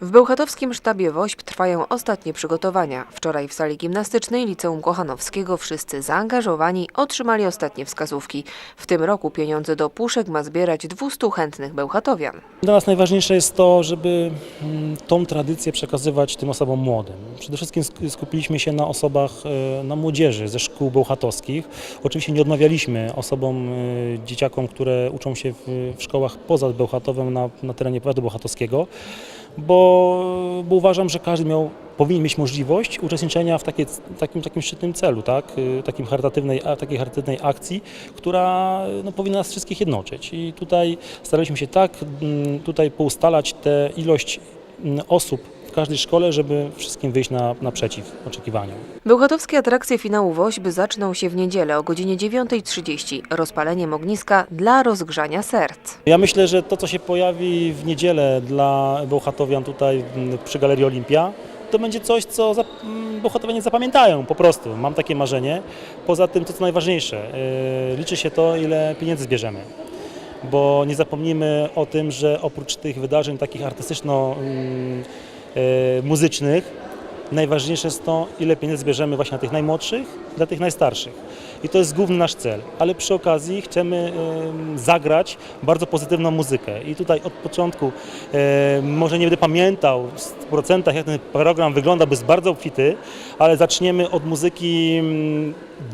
W bełchatowskim sztabie WOŚP trwają ostatnie przygotowania. Wczoraj w sali gimnastycznej Liceum Kochanowskiego wszyscy zaangażowani otrzymali ostatnie wskazówki. W tym roku pieniądze do puszek ma zbierać 200 chętnych bełchatowian. Dla nas najważniejsze jest to, żeby mm, tą tradycję przekazywać tym osobom młodym. Przede wszystkim sk- skupiliśmy się na osobach, e, na młodzieży ze szkół bełchatowskich. Oczywiście nie odmawialiśmy osobom, e, dzieciakom, które uczą się w szkołach poza Bełchatowem na, na terenie powiatu bełchatowskiego, bo, bo uważam, że każdy miał, powinien mieć możliwość uczestniczenia w takie, takim, takim szczytnym celu, tak? E, takim charytatywnej, takiej charytatywnej akcji, która no, powinna nas wszystkich jednoczyć. I tutaj staraliśmy się tak mm, tutaj poustalać tę ilość mm, osób każdej szkole, żeby wszystkim wyjść na, naprzeciw oczekiwaniom. Bełchatowskie atrakcje finału WOŚP zaczną się w niedzielę o godzinie 9.30 rozpaleniem ogniska dla rozgrzania serc. Ja myślę, że to, co się pojawi w niedzielę dla Bełchatowian tutaj mm, przy Galerii Olimpia, to będzie coś, co za- mm, Bełchatowianie zapamiętają po prostu. Mam takie marzenie. Poza tym, to co najważniejsze, yy, liczy się to, ile pieniędzy zbierzemy. Bo nie zapomnijmy o tym, że oprócz tych wydarzeń takich artystyczno-muzycznych, najważniejsze jest to, ile pieniędzy zbierzemy właśnie na tych najmłodszych, dla tych najstarszych. I to jest główny nasz cel. Ale przy okazji chcemy em, zagrać bardzo pozytywną muzykę. I tutaj od początku, może nie będę pamiętał w procentach, jak ten program wygląda, bo jest bardzo obfity, ale zaczniemy od muzyki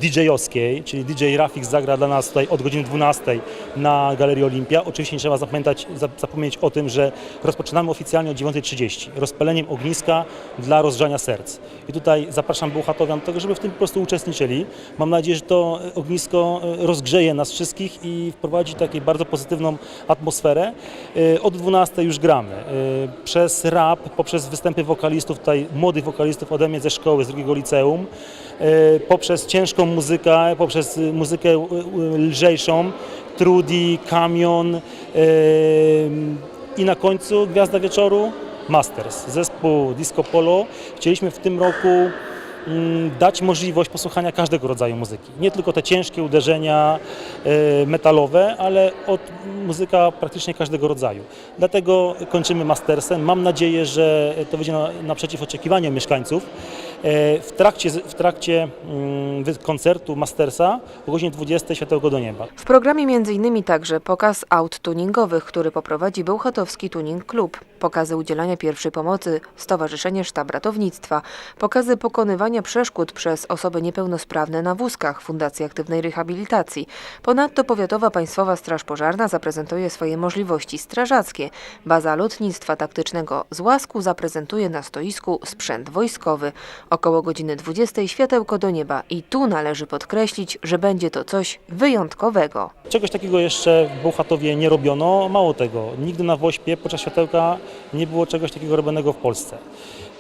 DJ-owskiej, czyli DJ Rafik zagra dla nas tutaj od godziny 12 na Galerii Olimpia. Oczywiście nie trzeba zapamiętać, zap- zapomnieć o tym, że rozpoczynamy oficjalnie o 9.30 rozpaleniem ogniska dla rozgrzania serc. I tutaj zapraszam Bełchatowian do tego, żeby w tym po prostu uczestniczyli. Mam nadzieję, że to e, ognisko e, rozgrzeje nas wszystkich i wprowadzi taką bardzo pozytywną atmosferę. E, Od 12 już gramy. Przez rap, poprzez występy wokalistów, tutaj młodych wokalistów ode mnie ze szkoły, z drugiego liceum, poprzez ciężką muzykę, poprzez muzykę lżejszą, Trudy, Kamion i na końcu Gwiazda Wieczoru Masters, zespół Disco Polo. Chcieliśmy w tym roku mm, dać możliwość posłuchania każdego rodzaju muzyki. Nie tylko te ciężkie uderzenia e, metalowe, ale od muzyka praktycznie każdego rodzaju. Dlatego kończymy Mastersem. Mam nadzieję, że to wyjdzie na, naprzeciw oczekiwaniom mieszkańców. E, W trakcie, w trakcie mm, koncertu Mastersa o godzinie 20 Światełko do nieba. W programie m.in. także pokaz aut tuningowych, który poprowadzi Bełchatowski Tuning Club, pokazy udzielania pierwszej pomocy, Stowarzyszenie Sztab Ratownictwa, pokazy pokonywania przeszkód przez osoby niepełnosprawne na wózkach Fundacji Aktywnej Rehabilitacji. Ponadto Powiatowa Państwowa Straż Pożarna zaprezentuje swoje możliwości strażackie. Baza Lotnictwa Taktycznego z Łasku zaprezentuje na stoisku sprzęt wojskowy. Około godziny 20 światełko do nieba i tu należy podkreślić, że będzie to coś wyjątkowego. Czegoś takiego jeszcze w Bełchatowie nie robiono. Mało tego, nigdy na Wośpie podczas światełka nie było czegoś takiego robionego w Polsce.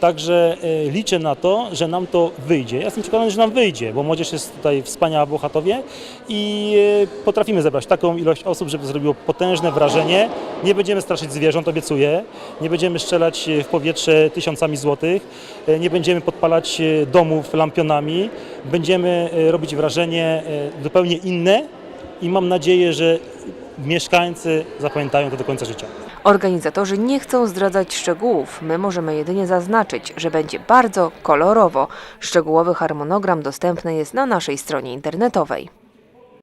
Także e, liczę na to, że nam to wyjdzie. Ja jestem przekonany, że nam wyjdzie, bo młodzież jest tutaj wspaniała w Bełchatowie i e, potrafimy zebrać taką ilość osób, żeby zrobiło potężne wrażenie. Nie będziemy straszyć zwierząt, obiecuję. Nie będziemy strzelać e, w powietrze tysiącami złotych. Nie będziemy podpalać domów lampionami. Będziemy robić wrażenie zupełnie inne i mam nadzieję, że mieszkańcy zapamiętają to do końca życia. Organizatorzy nie chcą zdradzać szczegółów. My możemy jedynie zaznaczyć, że będzie bardzo kolorowo. Szczegółowy harmonogram dostępny jest na naszej stronie internetowej.